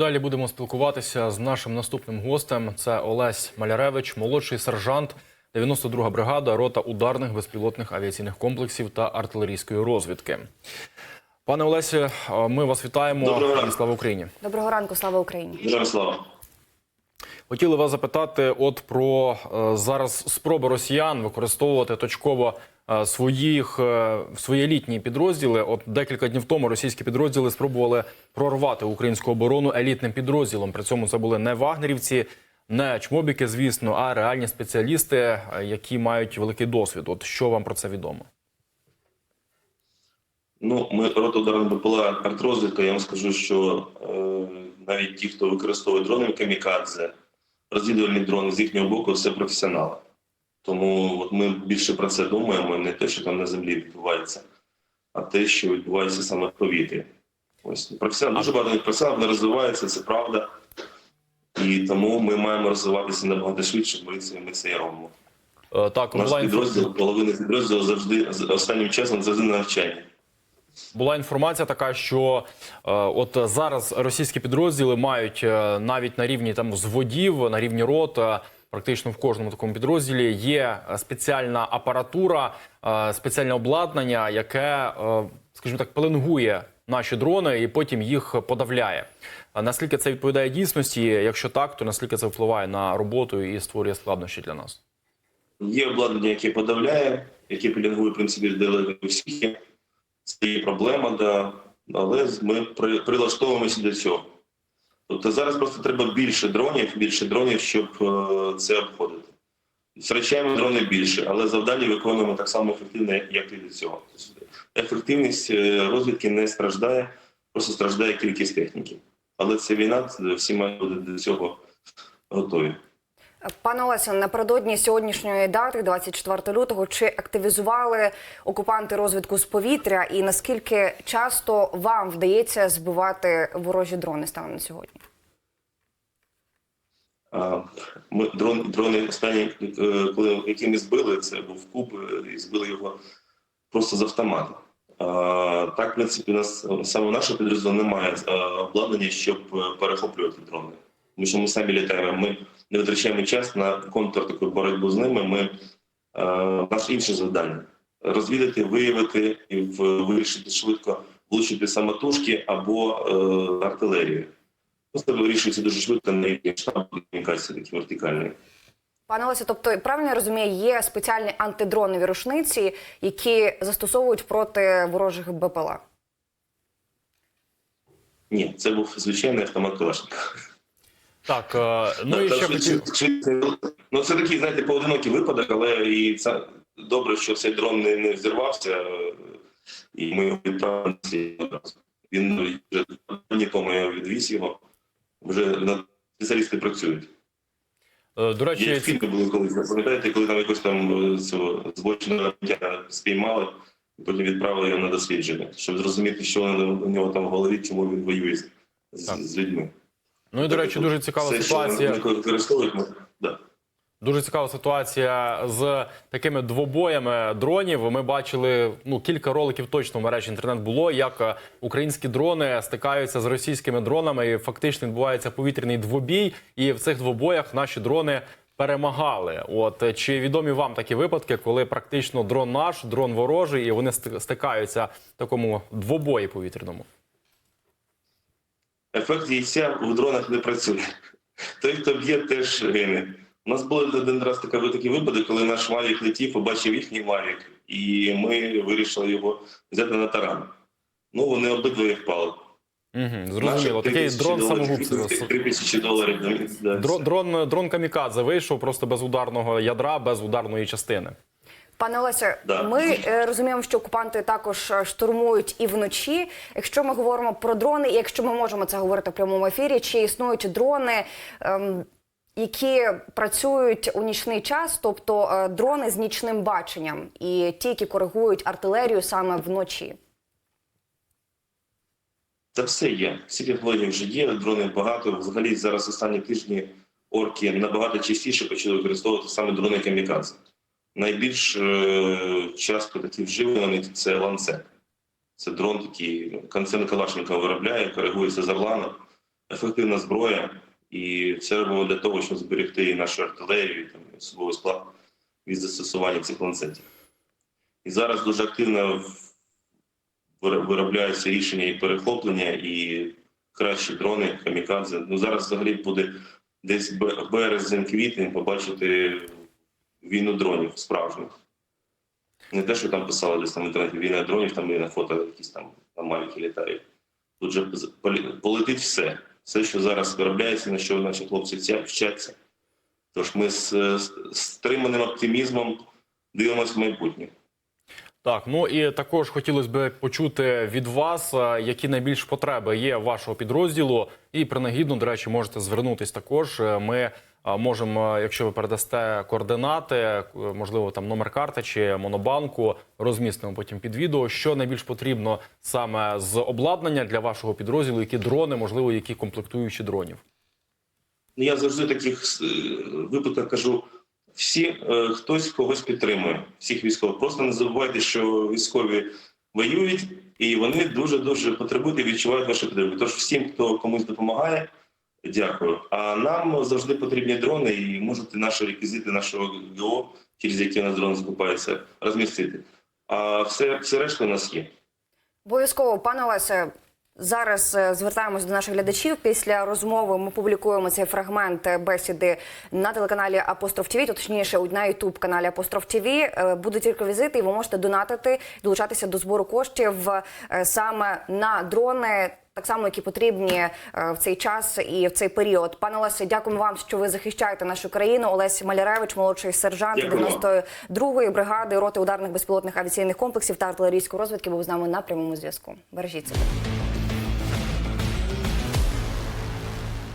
Далі будемо спілкуватися з нашим наступним гостем. Це Олесь Маляревич, молодший сержант, 92-га бригада, рота ударних безпілотних авіаційних комплексів та артилерійської розвідки. Пане Олесі, ми вас вітаємо Доброго ранку. слава Україні. Доброго ранку, слава Україні. Героям слава. Хотіли вас запитати, от про е, зараз спроби росіян використовувати точково своїх е, свої елітні підрозділи. От декілька днів тому російські підрозділи спробували прорвати українську оборону елітним підрозділом. При цьому це були не вагнерівці, не чмобіки, звісно, а реальні спеціалісти, е, які мають великий досвід. От що вам про це відомо? Ну, ми рота ударна БПЛА артрозвідка. Я вам скажу, що е, навіть ті, хто використовує дрони камікадзе, розвідувальні дрони з їхнього боку, все професіонали. Тому от ми більше про це думаємо, не те, що там на землі відбувається, а те, що відбувається саме в повітрі. Ось професіонал дуже багато професіоналів не розвивається, це правда. І тому ми маємо розвиватися набагато швидше, бо це- ми це і робимо. Е, Так, У нас підрозділ, половина підрозділу завжди останнім часом завжди на навчанні. Була інформація така, що е, от зараз російські підрозділи мають е, навіть на рівні там взводів, на рівні рот, е, практично в кожному такому підрозділі є е, спеціальна апаратура, е, спеціальне обладнання, яке, е, скажімо так, пеленгує наші дрони і потім їх подавляє. Наскільки це відповідає дійсності? Якщо так, то наскільки це впливає на роботу і створює складнощі для нас? Є обладнання, яке подавляє, яке пілінгує, в принципі, далеко всіх. Це є проблема, да. але ми при, прилаштовуємося до цього. Тобто зараз просто треба більше дронів, більше дронів, щоб е, це обходити. Зречаємо дрони більше, але завдання виконуємо так само ефективно, як- і до цього. Ефективність е, розвідки не страждає, просто страждає кількість техніки. Але це війна, всі мають бути до цього готові. Пане Олесю, напередодні сьогоднішньої дати, 24 лютого, чи активізували окупанти розвідку з повітря, і наскільки часто вам вдається збивати ворожі дрони станом на сьогодні? Ми дрон, дрони останні, е, коли які ми збили, це був куб, е, і збили його просто з автомату. А, Так, в принципі, у нас саме наше підрозділ немає е, обладнання, щоб перехоплювати дрони. Тому що ми самі літаємо. Ми не витрачаємо час на контур таку боротьбу з ними. Ми е, наше інше завдання розвідати, виявити і вирішити швидко влучити самотужки або е, артилерію. Просто вирішується дуже швидко на штабу комунікації такі вертикальні. Пане Олесю, тобто правильно я розумію, є спеціальні антидронові рушниці, які застосовують проти ворожих БПЛА. Ні, це був звичайний автомат Калашникова. Так, е, ну і ще хотів. Ну це такий, знаєте, поодинокий випадок, але і це добре, що цей дрон не, не взірвався, і ми його відправили. Він вже нікому я відвіз його. Вже на- спеціалісти працюють. е, До Є фільми були колись, пам'ятаєте, коли там якось там е, цього робітника спіймали, і потім відправили його на дослідження, щоб зрозуміти, що у нього там в голові, чому він воює з, з людьми. Ну і до речі, дуже цікава Все, ситуація. Що використовують, ми- да. Дуже цікава ситуація з такими двобоями дронів. Ми бачили ну кілька роликів точно в мережі інтернет було, як е, українські дрони стикаються з російськими дронами. і Фактично відбувається повітряний двобій, і в цих двобоях наші дрони перемагали. От е, чи відомі вам такі випадки, коли практично дрон наш, дрон ворожий, і вони ст- стикаються в такому двобої повітряному? Ефект яйця в дронах не працює. Той, хто б'є, теж гине. У нас був один раз така, такий випадок, коли наш Мавік летів, побачив їхній Мавік, і ми вирішили його взяти на таран. Ну, вони обидва їх впали. Угу, зрозуміло. Такий дрон самогубства. 3 тисячі доларів. Дрон, дрон, дрон камікадзе вийшов просто без ударного ядра, без ударної частини. Пане Олесю, Да. ми е, розуміємо, що окупанти також е, штурмують і вночі. Якщо ми говоримо про дрони, і якщо ми можемо це говорити в прямому ефірі, чи існують дрони, ем, які працюють у нічний час, тобто е, дрони з нічним баченням, і ті, які коригують артилерію саме вночі. Це все є. Всі технології вже є, дронів багато. Взагалі зараз останні тижні орки набагато частіше почали використовувати саме дрони камікадзе. Найбільш е, часто такі вживані це ланцет. Це дрон такий, концерн Калашникова виробляє, коригується з Орлана. ефективна зброя, і це робимо для того, щоб зберегти і нашу артилерію, і там, особовий склад від застосування цих ланцетів. І зараз дуже активно виробляються рішення і перехоплення, і кращі дрони, камікадзе. Ну зараз взагалі буде десь березень-квітень побачити війну дронів справжніх. Не те, що там писали десь там в інтернеті війна дронів, там і на фото якісь там мавіки літають. Тут же полетить все. Все, що зараз виробляється, на що наші хлопці вчаться. Тож ми з стриманим оптимізмом дивимося в майбутнє. Так, ну і також хотілося б почути від вас, е, які найбільш потреби є вашого підрозділу, і принагідно, до речі, можете звернутись також. Е, Ми е, можемо, якщо ви передасте координати, можливо, там номер карти чи монобанку, розмістимо потім під відео, що найбільш потрібно саме з обладнання для вашого підрозділу, які дрони, можливо, які комплектуючі дронів. Ну, я завжди в таких випадках кажу: всі е, хтось когось підтримує, всіх військових. Просто не забувайте, що військові воюють, і вони дуже дуже потребують і відчувають вашу підтримку. Тож всім, хто комусь допомагає, дякую. А нам завжди потрібні дрони, і можете наші реквізити нашого ГО, через які у нас дрон закупається, розмістити. А все, все решта у нас є. Обов'язково, пане Олесе, зараз е, звертаємось до наших глядачів. Після розмови ми публікуємо цей фрагмент бесіди на телеканалі Апостроф ТВ, точніше на Ютуб каналі Апостроф ТВ. Е, Будуть реквізити, і ви можете донатити, долучатися до збору коштів е, саме на дрони. Так само, які потрібні в цей час і в цей період. Пане Олесе, дякуємо вам, що ви захищаєте нашу країну. Олесь Маляревич, молодший сержант Дякую 92-ї бригади роти ударних безпілотних авіаційних комплексів та артилерійської розвідки, був з нами на прямому зв'язку. Бережіть себе.